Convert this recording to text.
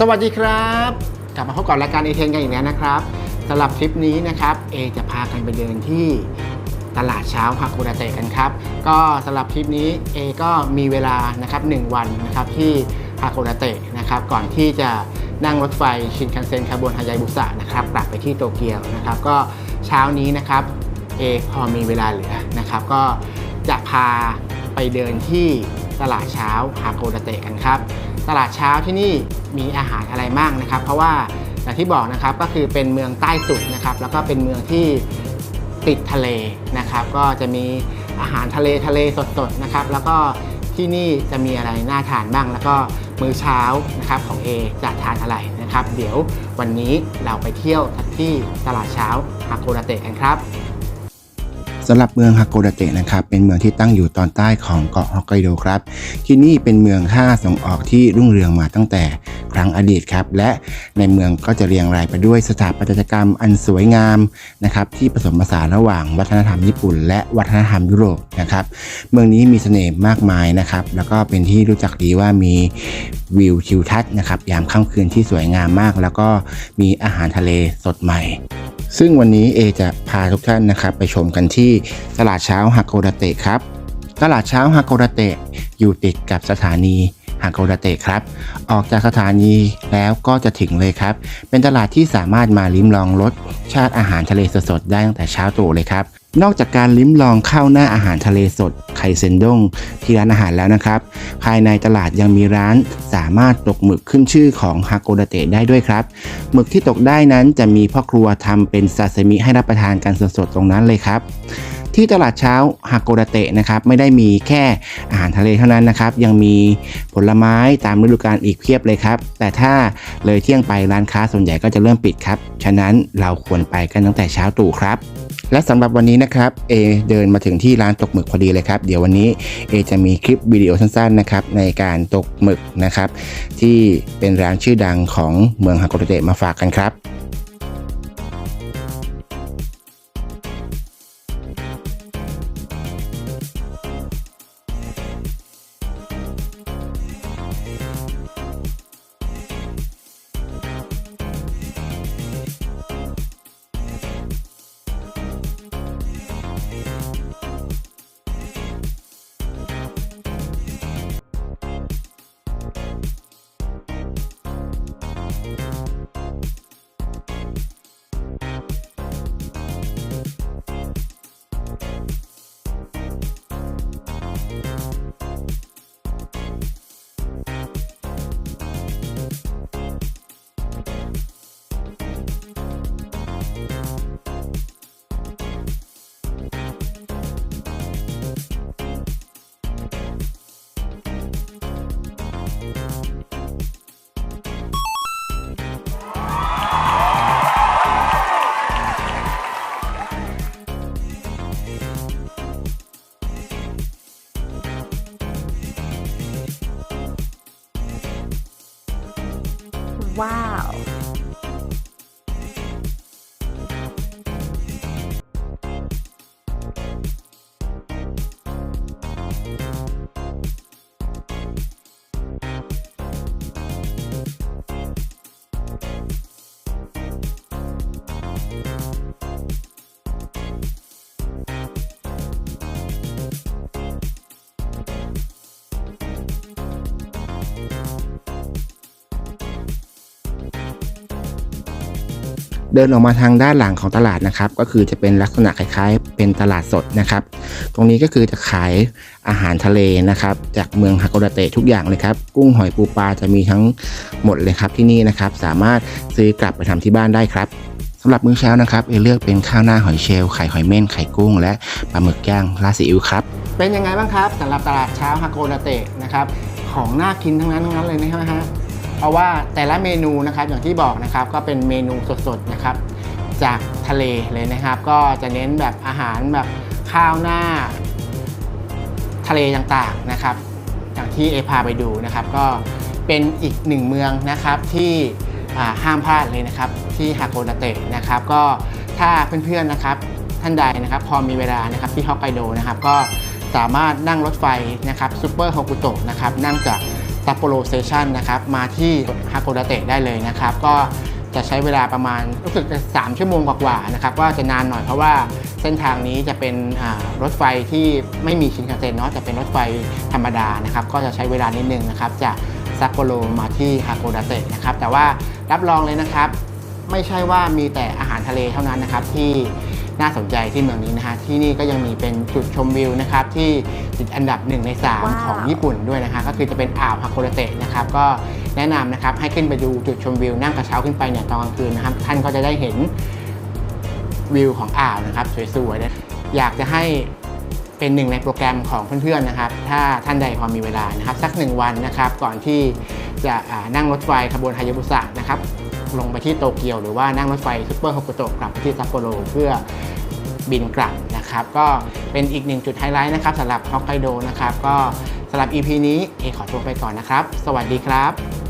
สวัสดีครับ กลับมาพบกับรายการเอเทนกันอีกแล้วนะครับสำหรับทริปนี้นะครับเอจะพากันไปเดินที่ตลาดเช้าฮากุระเตะกันครับ ก็สำหรับทริปนี้เอก็มีเวลานะครับหนึ่งวันนะครับที่ฮากุระเตะนะครับก่อนที่จะนั่งรถไฟชินคันเซ็นคาบวนฮายายบุสะนะครับกลับไปที่โตเกียวนะครับก็เช้านี้นะครับเอพอมีเวลาเหลือนะครับ ก็จะพา ไปเดินที่ตลาดเช้าฮาโกดาเตะกันครับ ตลาดเช้าที่นี่มีอาหารอะไรบ้างนะครับ เพราะว่าอย่างที่บอกนะครับก็คือเป็นเมืองใต้สุดนะครับ แล้วก็เป็นเมืองที่ติดทะเลนะครับ ก็จะมีอาหารทะเลทะเลสดๆนะครับ แล้วก็ที่นี่จะมีอะไรน่าทานบ้าง แล้วก็มื้อเช้านะครับของ A จะทานอะไรนะครับ เดี๋ยววันนี้เราไปเที่ยวที่ตลาดเช้าฮาโกดาเตะกันครับ สำหรับเมืองฮาโกดาเตะนะครับเป็นเมืองที่ตั้งอยู่ตอนใต้ของเกาะฮอกไกโดครับ ที่นี่เป็นเมืองท่าส่งออกที่รุ่งเรืองมาตั้งแต่ครั้งอดีตครับ และในเมืองก็จะเรียงรายไปด้วยสถาปัตยกรรมอันสวยงามนะครับที่ผสมผสานระหว่างวัฒนธรรมญี่ปุ่น และวัฒนธรรมยุโรปนะครับเมืองนี้มีเสน่ห์มากมายนะครับแล้วก็เป็นที่รู้จักดีว่ามีวิวทิวทัศน์นะครับยามค่ำคืนที่สวยงามมาก แล้วก็มีอาหารทะเลสดใหม่ ซึ่งวันนี้เอจะพาทุกท่านนะครับไปชมกันที่ตลาดเช้าฮากโกดาเตะครับ ตลาดเช้าฮากโกดาเตะอยู่ติดกับสถานีฮากโกดาเตะครับ ออกจากสถานีแล้วก็จะถึงเลยครับ เป็นตลาดที่สามารถมาลิ้มลองรสชาติอาหารทะเลสดๆได้ตั้งแต่เช้าตรู่เลยครับ นอกจากการลิ้มลองข้าวหน้าอาหารทะเลสดไข่เซนด้งที่ร้านอาหารแล้วนะครับ ภายในตลาดยังมีร้านสามารถตกหมึกขึ้นชื่อของฮาโกดาเตะได้ด้วยครับ หมึกที่ตกได้นั้นจะมีพ่อครัวทำเป็นซาซิมิให้รับประทานกันสดๆตรงนั้นเลยครับ ที่ตลาดเช้าฮาโกดาเตะนะครับไม่ได้มีแค่อาหารทะเลเท่านั้นนะครับ ยังมีผลไม้ตามฤดูกาลอีกเพียบเลยครับ แต่ถ้าเลยเที่ยงไปร้านค้าส่วนใหญ่ก็จะเริ่มปิดครับ ฉะนั้นเราควรไปกันตั้งแต่เช้าตรู่ครับและสำหรับวันนี้นะครับเอเดินมาถึงที่ร้านตกหมึกพอดีเลยครับ เดี๋ยววันนี้เอจะมีคลิปวิดีโอสั้นๆนะครับในการตกหมึกนะครับ ที่เป็นร้านชื่อดังของเมืองฮาโกดาเตะมาฝากกันครับ Wow. เดินออกมาทางด้านหลังของตลาดนะครับ ก็คือจะเป็นลักษณะคล้ายๆ เป็นตลาดสดนะครับ ตรงนี้ก็คือจะขายอาหารทะเลนะครับ จากเมืองฮาโดเตะทุกอย่างเลยครับ กุ้งหอยปูปลาจะมีทั้งหมดเลยครับที่นี่นะครับ สามารถซื้อกลับไปทำที่บ้านได้ครับสำหรับมื้อเช้านะครับเอเลือกเป็นข้าวหน้าหอยเชลล์ไข่หอยเม่นไข่กุ้ง และปลาหมึกย่างราดซีอิ๊วครับเป็นยังไงบ้างครับสำหรับตลาดเช้าฮาโดเตะนะครับของน่ากินทั้งนั้นทั้งนั้นเลยนะครับ เพราะว่าแต่ละเมนูนะครับอย่างที่บอกนะครับก็เป็นเมนูสดๆนะครับจากทะเลเลยนะครับ ก็จะเน้นแบบอาหารแบบข้าวหน้า ทะเลต่างๆนะครับอย่างที่เอพาไปดูนะครับ ก็เป็นอีกหนึ่งเมืองนะครับที่ห้ามพลาดเลยนะครับที่ฮาโกดาเตะนะครับ ก็ถ้าเพื่อนๆนะครับท่านใดนะครับ พอมีเวลานะครับที่ฮอกไกโดนะครับ ก็สามารถนั่งรถไฟนะครับซูเปอร์ฮอกุโตะนะครับนั่งจาก ซัปโปโรสเตชันนะครับมาที่ฮาโกดาเตะได้เลยนะครับ ก็จะใช้เวลาประมาณรู้สึกจะ3ชั่วโมงกว่าๆนะครับก็จะนานหน่อยเพราะว่าเส้นทางนี้จะเป็นรถไฟที่ไม่มีชินคันเซ็นเนาะแต่เป็นรถไฟธรรมดานะครับก็จะใช้เวลานิดนึงนะครับจากซัปโปโรมาที่ฮาโกดาเตะนะครับแต่ว่ารับรองเลยนะครับ ไม่ใช่ว่ามีแต่อาหารทะเลเท่านั้นนะครับที่ น่าสนใจที่เมืองนี้นะฮะที่นี่ก็ยังมีเป็นจุดชมวิวนะครับที่ติดอันดับ 1 ในว้าว3ของญี่ปุ่นด้วยนะคะก็คือจะเป็นอ่าวฮาโกดาเตะนะครับก็แนะนำนะครับให้ขึ้นไปดูจุดชมวิวนั่งกระเช้าขึ้นไปเนี่ยตอนกลางคืนนะครับท่านก็จะได้เห็นวิวของอ่าวนะครับสวยๆนะอยากจะให้เป็นหนึ่งในโปรแกรมของเพื่อนๆนะครับ ถ้าท่านใดพอมีเวลานะครับ สักหนึ่งวันนะครับ ก่อนที่จะอ่านั่งรถไฟขบวนฮายาบุสะนะครับ ลงไปที่โตเกียว หรือว่านั่งรถไฟซุปเปอร์ฮอกโกโตะกลับไปที่ซัปโปโรเพื่อบินกลับนะครับ ก็เป็นอีกหนึ่งจุดไฮไลท์นะครับสำหรับฮอกไกโดนะครับ ก็สำหรับ EP นี้เอขอตัวไปก่อนนะครับ สวัสดีครับ